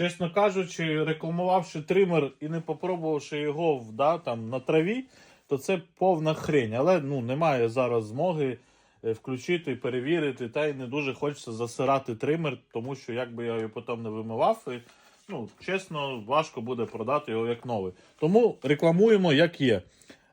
Чесно кажучи, рекламувавши тример і не попробувавши його да, там, на траві, то це повна хрень. Але ну, немає зараз змоги е, включити, перевірити, та й не дуже хочеться засирати тример, тому що якби я його потім не вимивав, і, ну, чесно, важко буде продати його як новий. Тому рекламуємо як є.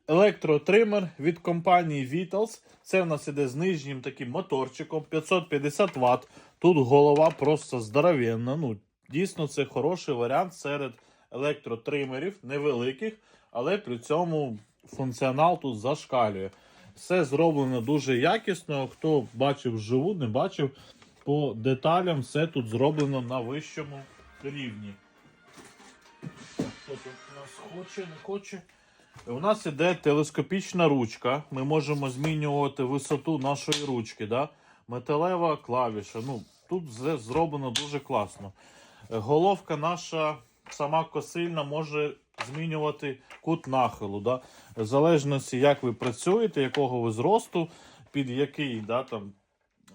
Електротример від компанії Vitals. Це в нас іде з нижнім таким моторчиком 550 Вт. Тут голова просто здоровенна. Ну, дійсно, це хороший варіант серед електротримерів, невеликих, але при цьому функціонал тут зашкалює. Все зроблено дуже якісно. Хто бачив вживу, не бачив. По деталям все тут зроблено на вищому рівні. Хто тут у нас хоче, не хоче. У нас іде телескопічна ручка. Ми можемо змінювати висоту нашої ручки. Да? Металева клавіша. Ну, тут все зроблено дуже класно. Головка наша сама косильна може змінювати кут нахилу. Да? В залежності, як ви працюєте, якого ви зросту, під який да, там,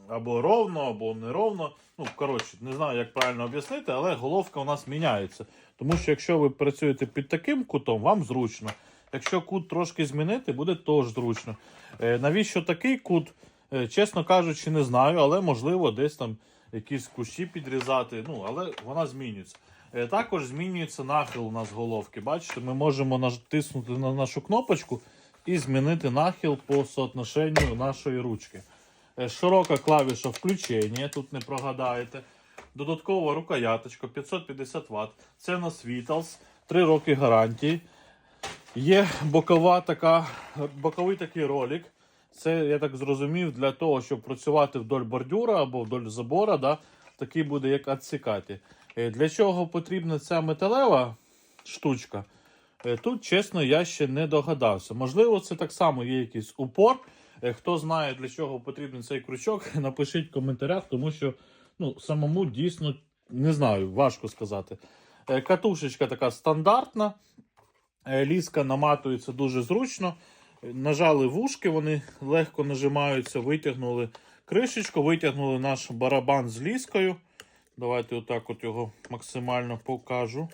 або ровно, або неровно. Ну, коротше, не знаю, як правильно об'яснити, але головка у нас міняється. Тому що якщо ви працюєте під таким кутом, вам зручно. Якщо кут трошки змінити, буде теж зручно. Е, навіщо такий кут? Е, чесно кажучи, не знаю, але можливо десь там якісь кущі підрізати. Ну, але вона змінюється. Е, також змінюється нахил у нас головки. Бачите, ми можемо натиснути на нашу кнопочку і змінити нахил по соотношенню нашої ручки. Е, Широка клавіша включення, тут не прогадаєте. Додаткова рукояточка 550 Вт. Це у нас Vitals, 3 роки гарантії. Є бокова така, боковий такий ролик. Це, я так зрозумів, для того, щоб працювати вдоль бордюра або вдоль забора, да, такий буде як відсікати. Е, Для чого потрібна ця металева штучка? Е, Тут, чесно, я ще не догадався. Можливо, це так само є якийсь упор. Е, Хто знає, для чого потрібен цей крючок, напишіть в коментарях, тому що ну, самому дійсно не знаю, важко сказати. Катушечка така стандартна. Ліска наматується дуже зручно. Нажали вушки, вони легко нажимаються, витягнули кришечку, витягнули наш барабан з ліскою. Давайте отак от його максимально покажу.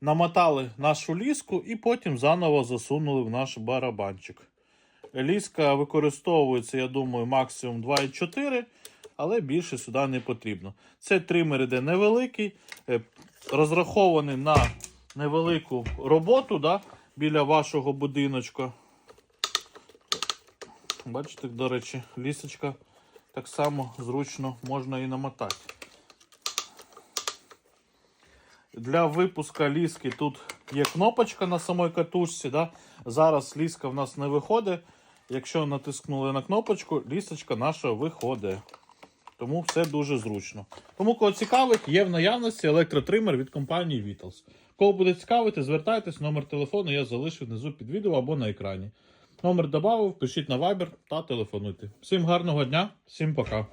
Намотали нашу ліску і потім заново засунули в наш барабанчик. Ліска використовується, я думаю, максимум 2,4, але більше сюди не потрібно. Це тример іде невеликий, е, розрахований на невелику роботу да, біля вашого будиночка. Бачите, до речі, лісочка так само зручно можна і намотати. Для випуска ліски тут є кнопочка на самій катушці. Да? Зараз ліска в нас не виходить. Якщо натискнули на кнопочку, лісочка наша виходить. Тому все дуже зручно. Тому, кого цікавить, є в наявності електротример від компанії Vitals. Кого буде цікавити, звертайтесь, номер телефону я залишив внизу під відео або на екрані. Номер додав, пишіть на Viber та телефонуйте. Всім гарного дня, всім пока.